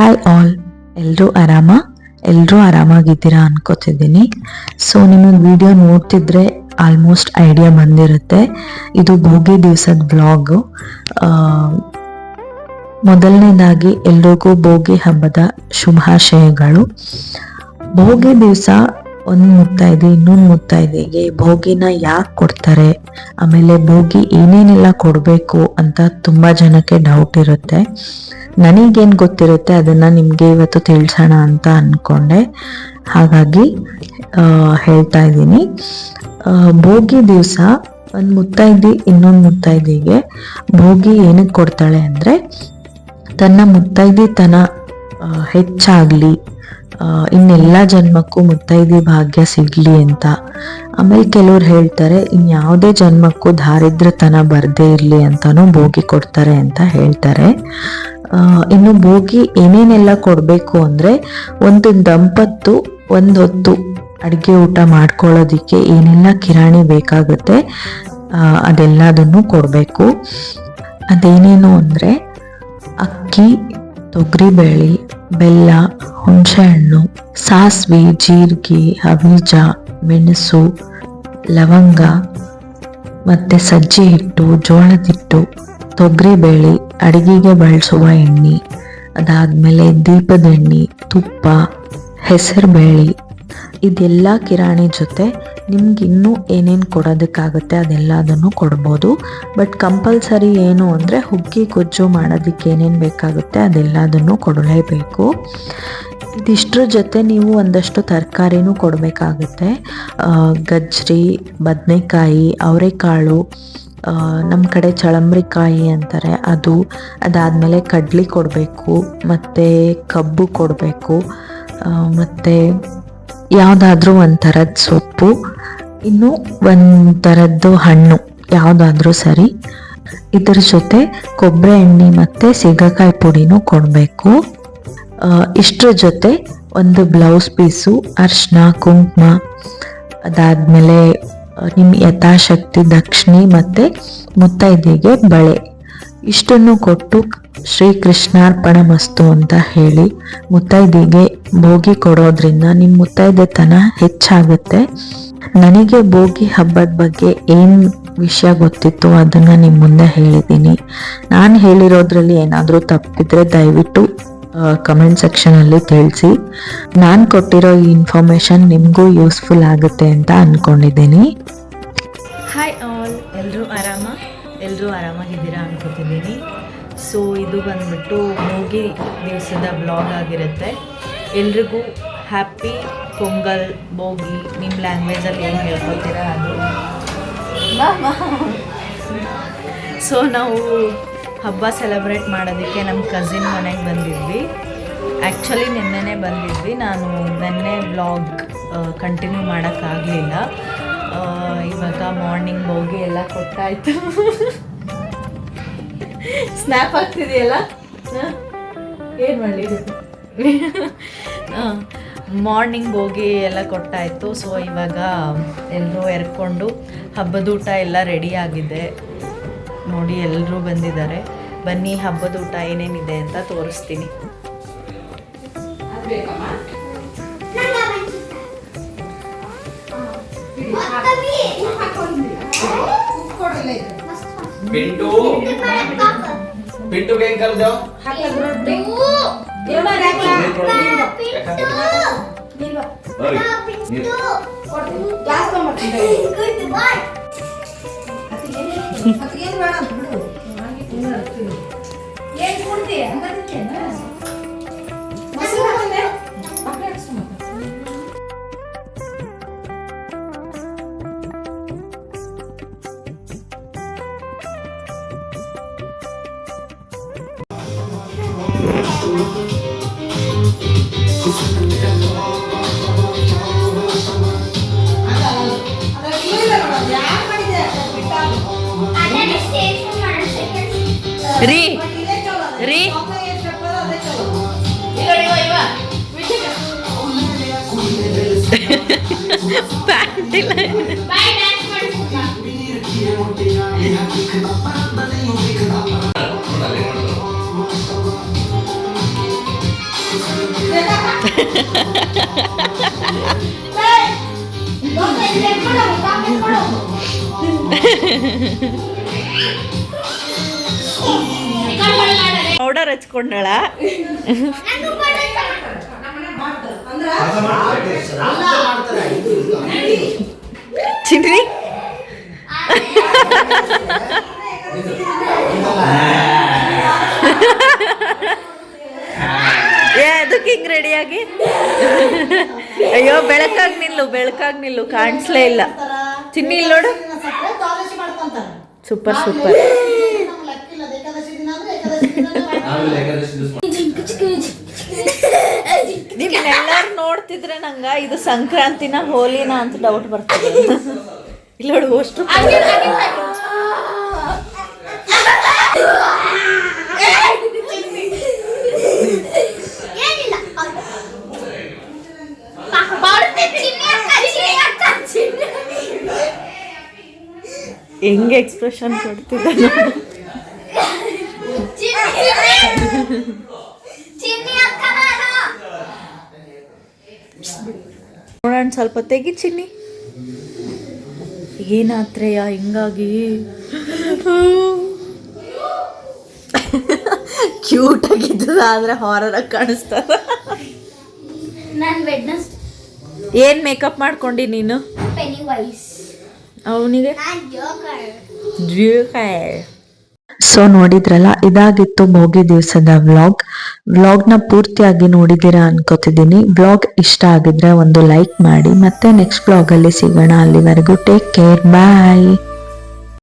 Hi all ಎಲ್ಲರೂ ಆರಾಮ? ಎಲ್ಲರೂ ಆರಾಮಾಗಿದ್ದೀರಾ ಅನ್ಕೋತಿದ್ದೀನಿ. ಸೊ ನಿಮಗೆ ವಿಡಿಯೋ ನೋಡ್ತಿದ್ರೆ ಆಲ್ಮೋಸ್ಟ್ ಐಡಿಯಾ ಬಂದಿರುತ್ತೆ. ಇದು ಭೋಗಿ ದಿವಸದ ಬ್ಲಾಗು ಮೊದಲನೇದಾಗಿ ಎಲ್ರಿಗೂ ಭೋಗಿ ಹಬ್ಬದ ಶುಭಾಶಯಗಳು. ಭೋಗಿ ದಿವಸ ಒಂದು ಮುತ್ತೈದೆ ಇನ್ನೊಂದು ಮುತ್ತೈದೆಗೆ ಭೋಗಿನ ಯಾಕೆ ಕೊಡ್ತಾರೆ? ಆಮೇಲೆ ಭೋಗಿ ಏನೇನೆಲ್ಲ ಕೊಡಬೇಕು ಅಂತ ತುಂಬ ಜನಕ್ಕೆ ಡೌಟ್ ಇರುತ್ತೆ. ನನಗೇನು ಗೊತ್ತಿರುತ್ತೆ ಅದನ್ನು ನಿಮಗೆ ಇವತ್ತು ತಿಳಿಸೋಣ ಅಂತ ಅಂದ್ಕೊಂಡೆ ಹಾಗಾಗಿ ಹೇಳ್ತಾ ಇದ್ದೀನಿ. ಭೋಗಿ ದಿವಸ ಒಂದು ಮುತ್ತೈದಿ, ಇನ್ನೊಂದು ಮುತ್ತೈದಿಗೆ ಭೋಗಿ ಏನಕ್ಕೆ ಕೊಡ್ತಾಳೆ ಅಂದರೆ ತನ್ನ ಮುತ್ತೈದಿ ತನ ಹೆಚ್ಚಾಗ್ಲಿ ಇನ್ನೆಲ್ಲ ಜನ್ಮಕ್ಕೂ ಮುತ್ತೈದೆ ಭಾಗ್ಯ ಸಿಗ್ಲಿ ಅಂತ. ಆಮೇಲೆ ಕೆಲವ್ರು ಹೇಳ್ತಾರೆ, ಇನ್ಯಾವುದೇ ಜನ್ಮಕ್ಕೂ ದಾರಿದ್ರತನ ಬರದೇ ಇರಲಿ ಅಂತಾನು ಭೋಗಿ ಕೊಡ್ತಾರೆ ಅಂತ ಹೇಳ್ತಾರೆ. ಇನ್ನು ಭೋಗಿ ಏನೇನೆಲ್ಲ ಕೊಡಬೇಕು ಅಂದ್ರೆ, ಒಂದು ದಂಪತ್ತು, ಒಂದು ಹೊತ್ತು ಅಡಿಗೆ ಊಟ ಮಾಡ್ಕೊಳ್ಳೋದಿಕ್ಕೆ ಏನೆಲ್ಲ ಕಿರಾಣಿ ಬೇಕಾಗುತ್ತೆ ಅದೆಲ್ಲದನ್ನು ಕೊಡಬೇಕು. ಅದೇನೇನು ಅಂದ್ರೆ, ಅಕ್ಕಿ, ತೊಗರಿಬೇಳೆ, ಬೆಲ್ಲ ಹುಣಸೆಹಣ್ಣು ಸಾಸಿವೆ, ಜೀರಿಗೆ, ಅವಿಜ, ಮೆಣಸು, ಲವಂಗ ಮತ್ತು ಸಜ್ಜೆ ಹಿಟ್ಟು ಜೋಳದ ಹಿಟ್ಟು ತೊಗರಿಬೇಳೆ, ಅಡಿಗೆಗೆ ಬಳಸುವ ಎಣ್ಣೆ, ಅದಾದಮೇಲೆ ದೀಪದ ಎಣ್ಣೆ, ತುಪ್ಪ, ಹೆಸರುಬೇಳೆ. ಇದೆಲ್ಲ ಕಿರಾಣಿ ಜೊತೆ ನಿಮ್ಗೆ ಇನ್ನೂ ಏನೇನು ಕೊಡೋದಕ್ಕಾಗುತ್ತೆ ಅದೆಲ್ಲದನ್ನು ಕೊಡ್ಬೋದು. ಬಟ್ ಕಂಪಲ್ಸರಿ ಏನು ಅಂದರೆ ಹುಗ್ಗಿ, ಗೊಜ್ಜು ಮಾಡೋದಕ್ಕೆ ಏನೇನು ಬೇಕಾಗುತ್ತೆ ಅದೆಲ್ಲದನ್ನು ಕೊಡಲೇಬೇಕು. ಇದಿಷ್ಟ್ರ ಜೊತೆ ನೀವು ಒಂದಷ್ಟು ತರಕಾರಿನೂ ಕೊಡಬೇಕಾಗುತ್ತೆ. ಗಜ್ಜರಿ ಬದನೆಕಾಯಿ, ಅವರೆಕಾಳು ನಮ್ಮ ಕಡೆ ಚಳಂಬ್ರಿಕಾಯಿ ಅಂತಾರೆ. ಅದು ಅದಾದಮೇಲೆ ಕಡ್ಲಿ ಕೊಡಬೇಕು, ಮತ್ತು ಕಬ್ಬು ಕೊಡಬೇಕು ಮತ್ತು ಯಾವುದಾದ್ರೂ ಒಂದು ಥರದ ಸೊಪ್ಪು, ಇನ್ನು ಒಂದು ಹಣ್ಣು ಯಾವುದಾದ್ರೂ ಸರಿ. ಇದರ ಜೊತೆ ಕೊಬ್ಬರಿ ಎಣ್ಣೆ ಮತ್ತು ಸೀಗಕಾಯಿ ಪುಡಿನೂ ಕೊಡಬೇಕು. ಇಷ್ಟ್ರ ಜೊತೆ ಒಂದು ಬ್ಲೌಸ್ ಪೀಸು ಅರ್ಶಿನ, ಕುಂಕುಮ, ಅದಾದಮೇಲೆ ನಿಮ್ಮ ಯಥಾಶಕ್ತಿ, ದಕ್ಷಿಣೆ ಮತ್ತು ಮುತ್ತೈದೆಗೆ ಬಳೆ. ಇಷ್ಟನ್ನು ಕೊಟ್ಟು ಶ್ರೀಕೃಷ್ಣಾರ್ಪಣ ಮಸ್ತು ಅಂತ ಹೇಳಿ ಮುತ್ತೈದೆಗೆ ಭೋಗಿ ಕೊಡೋದ್ರಿಂದ ನಿಮ್ಮ ಮುತ್ತೈದೆತನ ಹೆಚ್ಚಾಗುತ್ತೆ. ನನಗೆ ಭೋಗಿ ಹಬ್ಬದ ಬಗ್ಗೆ ಏನು ವಿಷಯ ಗೊತ್ತಿತ್ತು ಅದನ್ನು ನಿಮ್ಮ ಮುಂದೆ ಹೇಳಿದ್ದೀನಿ. ನಾನು ಹೇಳಿರೋದ್ರಲ್ಲಿ ಏನಾದರೂ ತಪ್ಪಿದ್ರೆ ದಯವಿಟ್ಟು ಕಮೆಂಟ್ ಸೆಕ್ಷನಲ್ಲಿ ತಿಳಿಸಿ. ನಾನು ಕೊಟ್ಟಿರೋ ಈ ಇನ್ಫಾರ್ಮೇಷನ್ ನಿಮಗೂ ಯೂಸ್ಫುಲ್ ಆಗುತ್ತೆ ಅಂತ ಅಂದ್ಕೊಂಡಿದ್ದೀನಿ ಹಾಯ್ ಆಲ್ ಎಲ್ಲರೂ ಆರಾಮ? ಎಲ್ಲರೂ ಆರಾಮಾಗಿದ್ದೀರಾ ಅನ್ಕೋತಿದ್ದೀನಿ. ಸೊ ಇದು ಬಂದ್ಬಿಟ್ಟು ಮೂಗಿ ದಿವಸದ ಬ್ಲಾಗ್ ಆಗಿರುತ್ತೆ. ಎಲ್ರಿಗೂ ಹ್ಯಾಪಿ ಪೊಂಗಲ್ ಬೋಗಿ ನಿಮ್ಮ ಲ್ಯಾಂಗ್ವೇಜಲ್ಲಿ ಏನು ಹೇಳ್ಕೊತೀರಾ ಅದು? ಸೊ ನಾವು ಹಬ್ಬ ಸೆಲೆಬ್ರೇಟ್ ಮಾಡೋದಕ್ಕೆ ನಮ್ಮ ಕಸಿನ್ ಮನೆಗೆ ಬಂದಿದ್ವಿ. ಆ್ಯಕ್ಚುಲಿ ನಿನ್ನೆನೇ ಬಂದಿದ್ವಿ. ನಾನು ನಿನ್ನೆ ಬ್ಲಾಗ್ ಕಂಟಿನ್ಯೂ ಮಾಡೋಕ್ಕಾಗಲಿಲ್ಲ ಇವಾಗ ಮಾರ್ನಿಂಗ್ ಹೋಗಿ ಎಲ್ಲ ಕೊಟ್ಟಾಯ್ತು ಸ್ನ್ಯಾಪ್ ಆಗ್ತಿದೆಯಲ್ಲ? ಏನು ಮಾಡಲಿ ಮಾರ್ನಿಂಗ್ ಹೋಗಿ ಎಲ್ಲ ಕೊಟ್ಟಾಯಿತು ಸೊ ಇವಾಗ ಎಲ್ಲರೂ ಎರ್ಕೊಂಡು ಹಬ್ಬದೂಟ ಎಲ್ಲ ರೆಡಿ ಆಗಿದೆ. ನೋಡಿ ಎಲ್ಲರೂ ಬಂದಿದ್ದಾರೆ. ಬನ್ನಿ ಹಬ್ಬದ ಊಟ ಏನೇನಿದೆ ಅಂತ ತೋರಿಸ್ತೀನಿ. ಏನು ಏನು ಕೊಡ್ತೀಯ ಬರ್ರಿ ఇక్కడ పడలాడారు ಪೌಡರ್ ಹಚ್ಕೊಂಡಳ. ಚಿನ್ನಿ ಏ ಅದಕ್ಕೆ ಹಿಂಗ್ ರೆಡಿಯಾಗಿ ಅಯ್ಯೋ ಬೆಳಕಾಗ್ ನಿಲ್ಲು ಬೆಳಕಾಗ್ ನಿಲ್ಲು ಕಾಣಿಸ್ಲೇ ಇಲ್ಲ. ಚಿನ್ನಿ ಇಲ್ಲ ನೋಡು. ಸೂಪರ್ ಸೂಪರ್ ನಿಮ್ನೆಲ್ಲರೂ ನೋಡ್ತಿದ್ರೆ ನಂಗ ಇದು ಸಂಕ್ರಾಂತಿನ ಹೋಲಿನ ಅಂತ ಡೌಟ್ ಬರ್ತದೆ. ಇಲ್ಲ ಅಷ್ಟು ಹೆಂಗೆ ಎಕ್ಸ್ಪ್ರೆಷನ್ ಕೊಡ್ತಿದ್ದೆ. ನೋಡೋಣ ಸ್ವಲ್ಪ ತೆಗಿ ಚಿನ್ನಿ. ಏನಾತ್ರೇಯ ಹಿಂಗಾಗಿ? ಕ್ಯೂಟ್ ಆಗಿದ್ದದ ಆದ್ರೆ ಹಾರರ್ ಆಗಿ ಕಾಣಿಸ್ತದ. ಏನ್ ಮೇಕಪ್ ಮಾಡ್ಕೊಂಡಿ ನೀನು? ಅವನಿಗೆ? ಸೊ ನೋಡಿದ್ರಲ್ಲ, ಇದಾಗಿತ್ತು ಮೋಗಿ ದಿವಸದ ವ್ಲಾಗ್ ವ್ಲಾಗ್ನ ಪೂರ್ತಿಯಾಗಿ ನೋಡಿದ್ದೀರಾ ಅನ್ಕೋತಿದ್ದೀನಿ. ವ್ಲಾಗ್ ಇಷ್ಟ ಆಗಿದ್ರೆ ಒಂದು ಲೈಕ್ ಮಾಡಿ. ಮತ್ತೆ ನೆಕ್ಸ್ಟ್ ವ್ಲಾಗಲ್ಲಿ ಸಿಗೋಣ. ಅಲ್ಲಿವರೆಗೂ ಟೇಕ್ ಕೇರ್ ಬಾಯ್